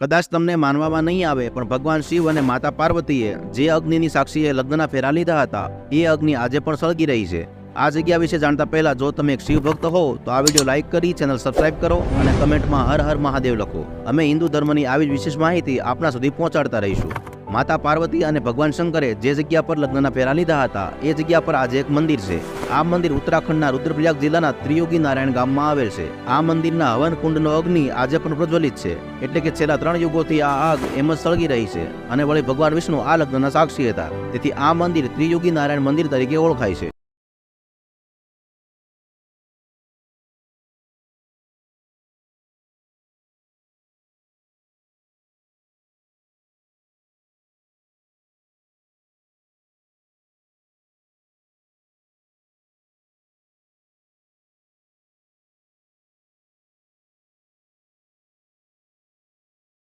કદાચ તમને માનવામાં નહીં આવે, પણ ભગવાન શિવ અને માતા પાર્વતીએ જે અગ્નિની સાક્ષીએ લગ્નના ફેરા લીધા હતા, એ અગ્નિ આજે પણ સળગી રહી છે. આ જગ્યા વિશે જાણતા પહેલા જો તમે એક શિવ ભક્ત હો, તો આ વીડિયો લાઇક કરી, ચેનલ સબસ્ક્રાઇબ કરો અને કમેન્ટમાં હર હર મહાદેવ લખો. અમે હિન્દુ ધર્મની આવી જ વિશેષ માહિતી આપણા સુધી પહોંચાડતા રહીશું. માતા પાર્વતી અને ભગવાન શંકરે જે જગ્યા પર લગ્નના ફેરા લીધા હતા, એ જગ્યા પર આજે એક મંદિર છે. આ મંદિર ઉત્તરાખંડના રુદ્રપ્રયાગ જિલ્લાના ત્રિયોગી નારાયણ ગામમાં આવેલ છે. આ મંદિરના હવન કુંડનો અગ્નિ આજે પણ પ્રજ્વલિત છે. એટલે કે છેલ્લા ત્રણ યુગોથી આ આગ એમ જ સળગી રહી છે અને વળી ભગવાન વિષ્ણુ આ લગ્નના સાક્ષી હતા. તેથી આ મંદિર ત્રિયોગી નારાયણ મંદિર તરીકે ઓળખાય છે.